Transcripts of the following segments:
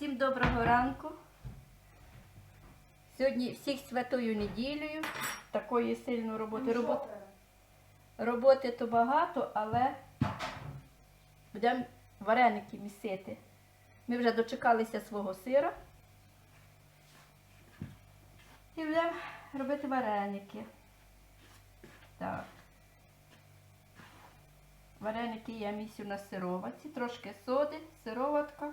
всім доброго ранку. Сьогодні всіх святою неділею. Такої сильної роботи. Роботи, роботи то багато, але будемо вареники місити. Ми вже дочекалися свого сира. І будемо робити вареники. Так. Вареники я місю на сироватці, трошки соди, сироватка.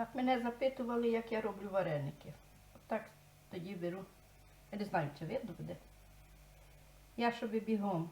Так мене запитували, як я роблю вареники. Так тоді беру. Я не знаю, чи видно буде. Я щоб бігом.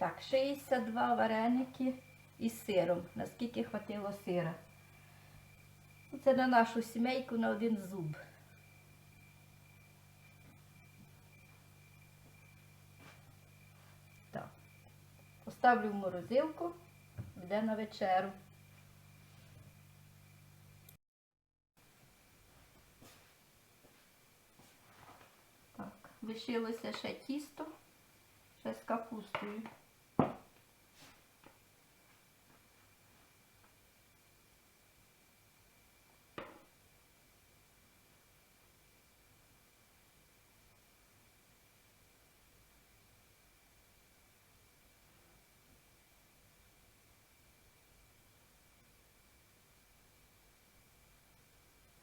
Так, 62 вареники із сиром. Наскільки хватило сира. Це на нашу сімейку на один зуб. Так. Поставлю в морозилку, буде на вечеру. Так, лишилося ще тісто, ще з капустою.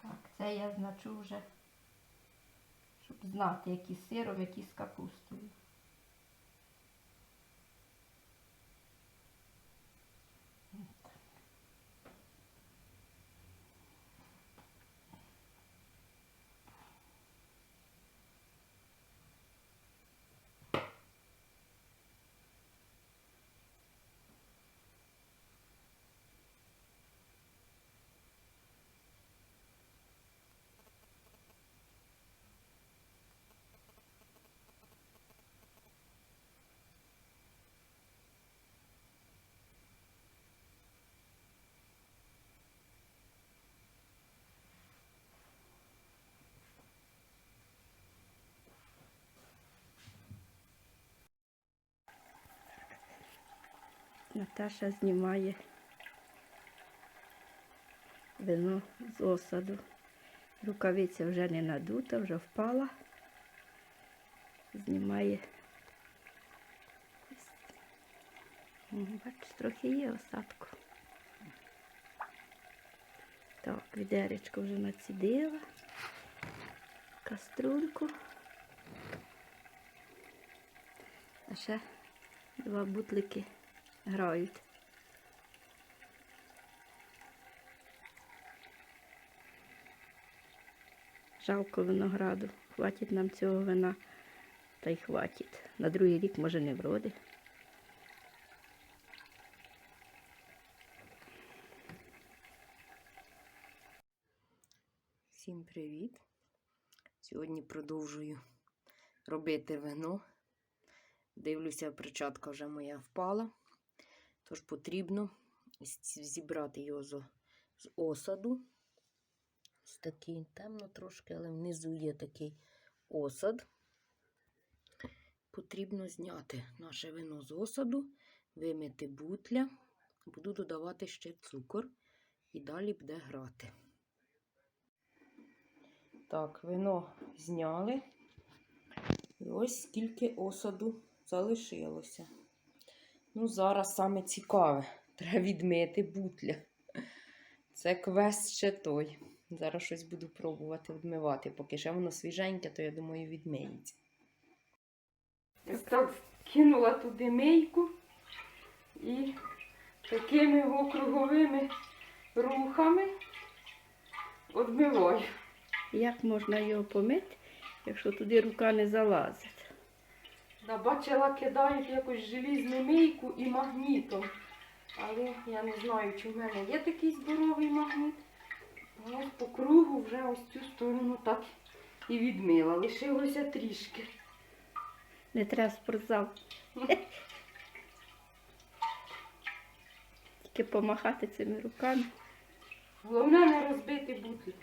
Так, це я значу вже, щоб знати, які з сиром, які з капустою. Наташа знімає вино з осаду. Рукавиця вже не надута, вже впала. Знімає. О, Бачиш, трохи є осадку. Так, відеречко вже націдила. Каструльку. А ще два бутлики грають. Жалко винограду. Хватить нам цього вина. Та й хватить. На другий рік може не вроди. Всім привіт! Сьогодні продовжую робити вино. Дивлюся, перчатка вже моя впала, тож потрібно зібрати його з, осаду. Ось такий темно трошки, але внизу є такий осад. Потрібно зняти наше вино з осаду, вимити бутля, буду додавати ще цукор і далі буде грати. Так, вино зняли. І ось скільки осаду залишилося. Ну, зараз саме цікаве. Треба відмити бутля. Це квест ще той. Зараз щось буду пробувати відмивати. Поки ще воно свіженьке, то я думаю, відмиється. Ось так кинула туди мийку і такими округовими рухами відмиваю. Як можна його помити, якщо туди рука не залазить? Да, бачила, кидають якусь желізну мийку і магнітом. Але я не знаю, чи в мене є такий здоровий магніт. Ось по кругу вже ось цю сторону так і відмила. Лишилося трішки. Не треба спортзал. Тільки помахати цими руками. Головне не розбити бутлі.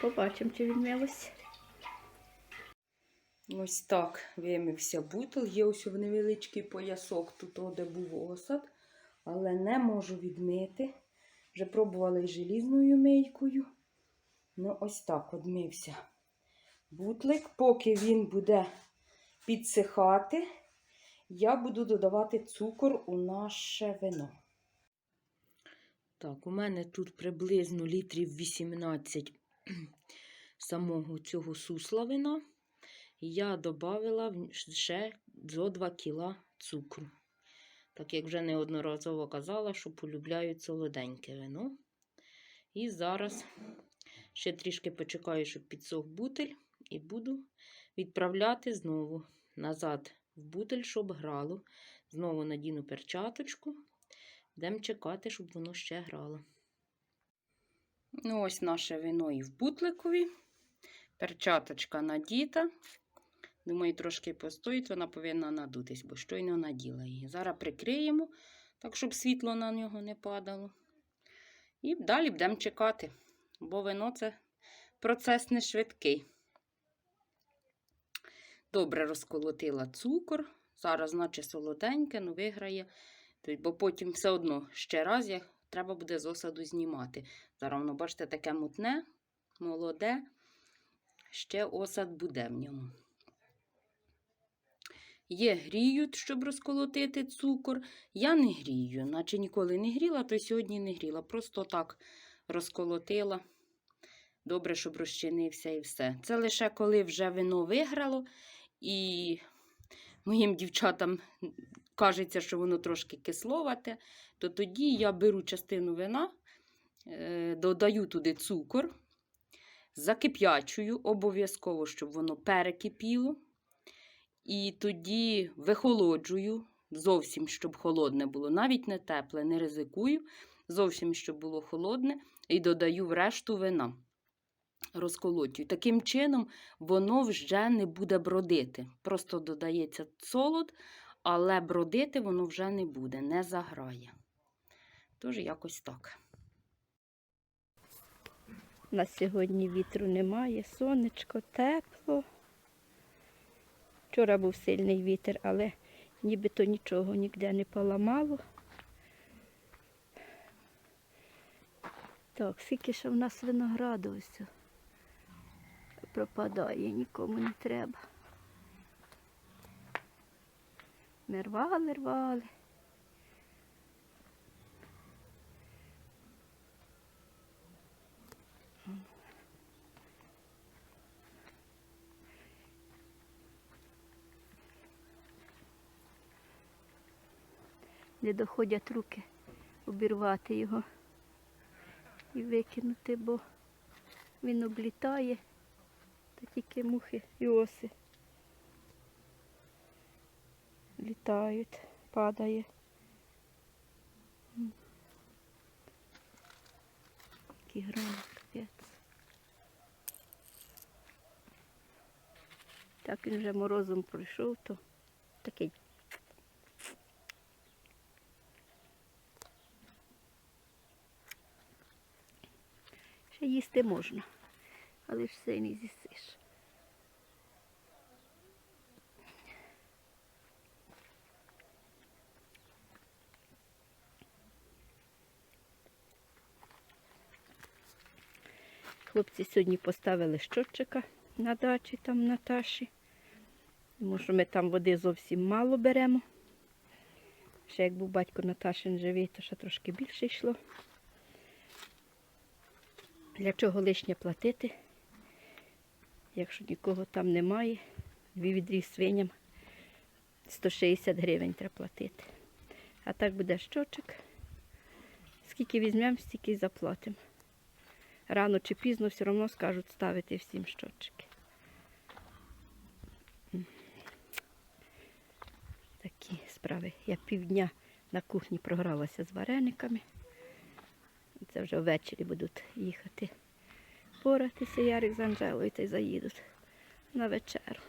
Побачимо, чи відмилося. Ось так вимився бутил. Є ось в невеличкий поясок тут, де був осад, але не можу відмити. Вже пробувала і желізною мийкою. Ну, ось так одмився бутлик. Поки він буде підсихати, я буду додавати цукор у наше вино. Так, у мене тут приблизно літрів 18 самого цього сусла вина. Я додала ще зо 2 кіла цукру. Так як вже неодноразово казала, що полюбляю солоденьке вино. І зараз ще трішки почекаю, щоб підсох бутиль, і буду відправляти знову назад в бутель, щоб грало. Знову надіну перчаточку. Будемо чекати, щоб воно ще грало. Ну, ось наше вино і в бутликові. Перчаточка надіта. Думаю, трошки постоїть, вона повинна надутись, бо щойно наділа її. Зараз прикриємо, так, щоб світло на нього не падало. І далі будемо чекати, бо вино це процес не швидкий. Добре розколотила цукор. Зараз, наче солоденьке, ну виграє. Бо потім все одно ще раз я, треба буде з осаду знімати. Зараз воно, бачите, таке мутне, молоде. Ще осад буде в ньому. Є гріють, щоб розколотити цукор. Я не грію, наче ніколи не гріла, то сьогодні не гріла. Просто так розколотила. Добре, щоб розчинився і все. Це лише коли вже вино виграло, і моїм дівчатам кажеться, що воно трошки кисловате, то тоді я беру частину вина, е, додаю туди цукор, закип'ячую, обов'язково, щоб воно перекипіло. І тоді вихолоджую, зовсім, щоб холодне було. Навіть не тепле, не ризикую. Зовсім, щоб було холодне, і додаю в решту вина. Розколотюю. Таким чином, воно вже не буде бродити. Просто додається солод, але бродити воно вже не буде, не заграє. Тож якось так. У нас сьогодні вітру немає, сонечко, тепло. Вчора був сильний вітер, але нібито нічого ніде не поламало. Так, скільки ще в нас винограду ось пропадає, нікому не треба. Ми рвали, рвали. Не доходять руки обірвати його і викинути, бо він облітає, та тільки мухи і оси літають, падає. М. Який гром, капець. Так він вже морозом пройшов, то такий їсти можна, але ж все не з'їсиш. Хлопці сьогодні поставили щотчика на дачі там Наташі. Тому що ми там води зовсім мало беремо. Ще як був батько Наташин живий, то ще трошки більше йшло. Для чого лишнє платити, якщо нікого там немає, дві відрі свиням 160 гривень треба платити. А так буде щочок. Скільки візьмемо, стільки й заплатимо. Рано чи пізно все одно скажуть ставити всім щочки. Такі справи. Я півдня на кухні програлася з варениками. Це вже ввечері будуть їхати поратися Ярик з Анжелою та й заїдуть на вечеру.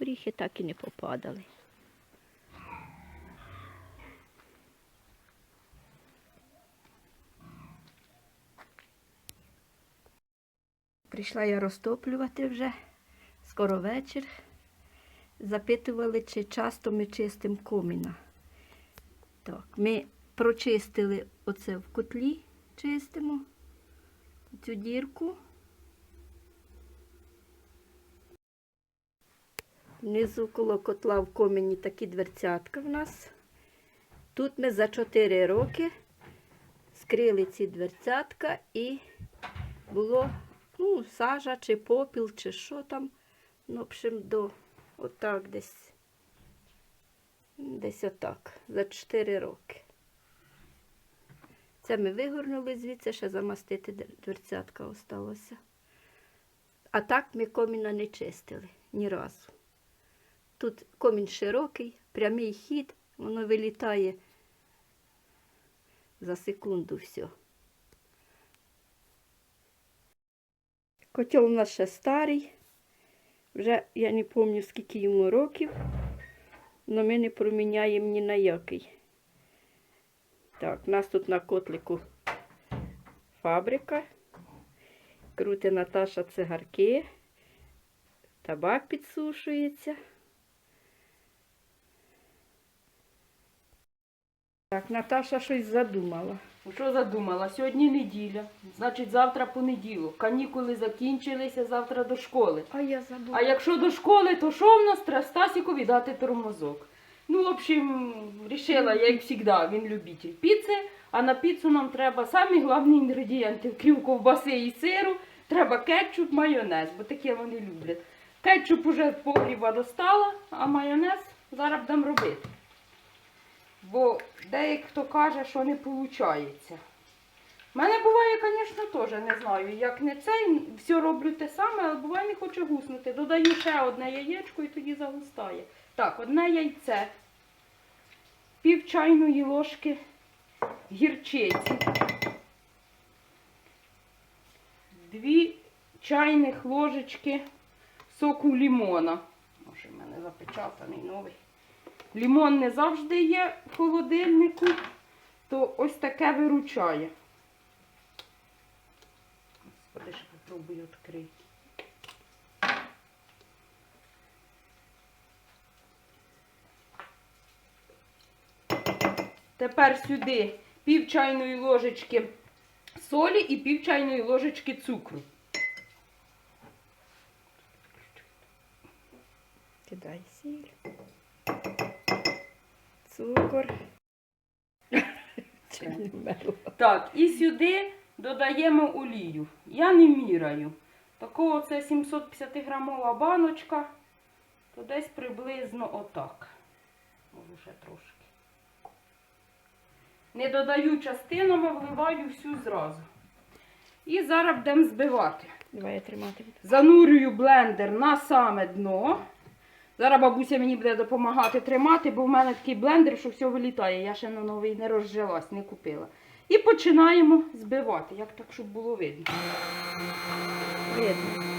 Оріхи так і не попадали. Прийшла я розтоплювати вже, скоро вечір запитували, чи часто ми чистимо коміна. Так, ми прочистили оце в котлі, чистимо цю дірку. Внизу коло котла в коміні такі дверцятка в нас. Тут ми за 4 роки скрили ці дверцятка і було ну, сажа чи попіл, чи що там. Ну, в общем, до Отак десь. Десь отак. За 4 роки. Це ми вигорнули звідси, ще замастити дверцятка осталося. А так ми коміна не чистили ні разу. Тут комін широкий, прямий хід, воно вилітає за секунду все. Котел у нас ще старий. Вже я не пам'ятаю, скільки йому років, але ми не проміняємо ні на який. Так, у нас тут на котлику фабрика. Крути Наташа цигарки. Табак підсушується. Так, Наташа щось задумала. Ну, Що задумала? Сьогодні неділя, значить завтра понеділок. Канікули закінчилися, завтра до школи. А я забула. А якщо до школи, то що в нас треба Стасіку віддати тормозок? Ну, в общем, рішила, я, як завжди, він любитель піци, а на піцу нам треба самі головні інгредієнти, крім ковбаси і сиру, треба кетчуп, майонез, бо таке вони люблять. Кетчуп уже з погріба достала, а майонез зараз будемо робити. Бо дехто каже, що не виходить. У мене буває, звісно, теж не знаю, як не це, все роблю те саме, але буває не хоче гуснути. Додаю ще одне яєчко і тоді загустає. Так, одне яйце, пів чайної ложки гірчиці, дві чайних ложечки соку лімона. Може, в мене запечатаний новий. Лімон не завжди є в холодильнику, то ось таке виручає. Господи, ще попробую відкрити. Тепер сюди пів чайної ложечки солі і пів чайної ложечки цукру. Кидай сіль. Цукор. Так, і сюди додаємо олію. Я не міряю. Такого це 750 грамова баночка, то десь приблизно отак. Можу ще трошки. Не додаю частинами, вливаю всю зразу. І зараз будемо збивати. Давай я тримати. Занурюю блендер на саме дно. Зараз бабуся мені буде допомагати тримати, бо в мене такий блендер, що все вилітає. Я ще на новий не розжилась, не купила. І починаємо збивати, як так, щоб було видно. Видно.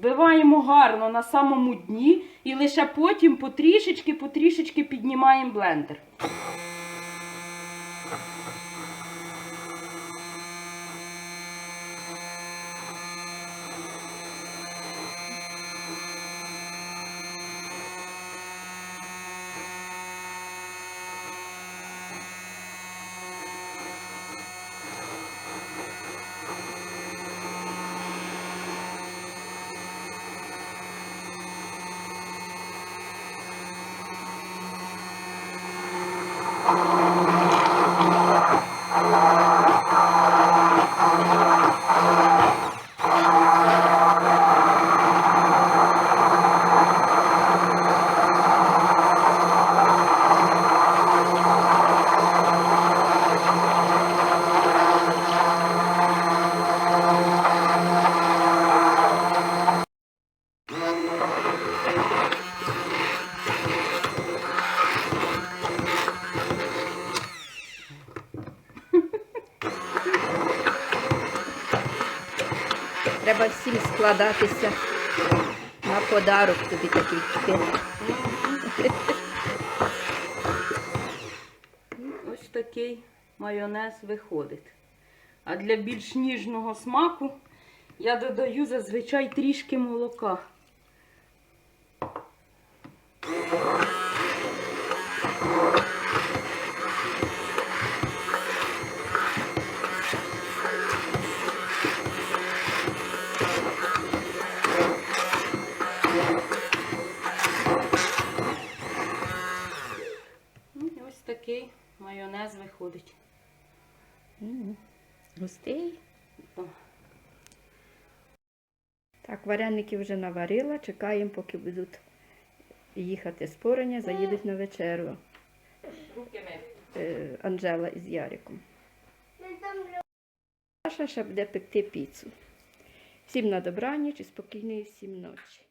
Збиваємо гарно на самому дні і лише потім потрішечки, потрішечки піднімаємо блендер. Треба всім на подарок тобі такий. Ось такий майонез виходить. А для більш ніжного смаку я додаю зазвичай трішки молока. Густий. О, Так, вареники вже наварила, чекаємо, поки будуть їхати з порення, заїдуть на вечерю. Е, Анжела із Яриком. Саша ще буде пекти піцу. Всім на добраніч і спокійної всім ночі.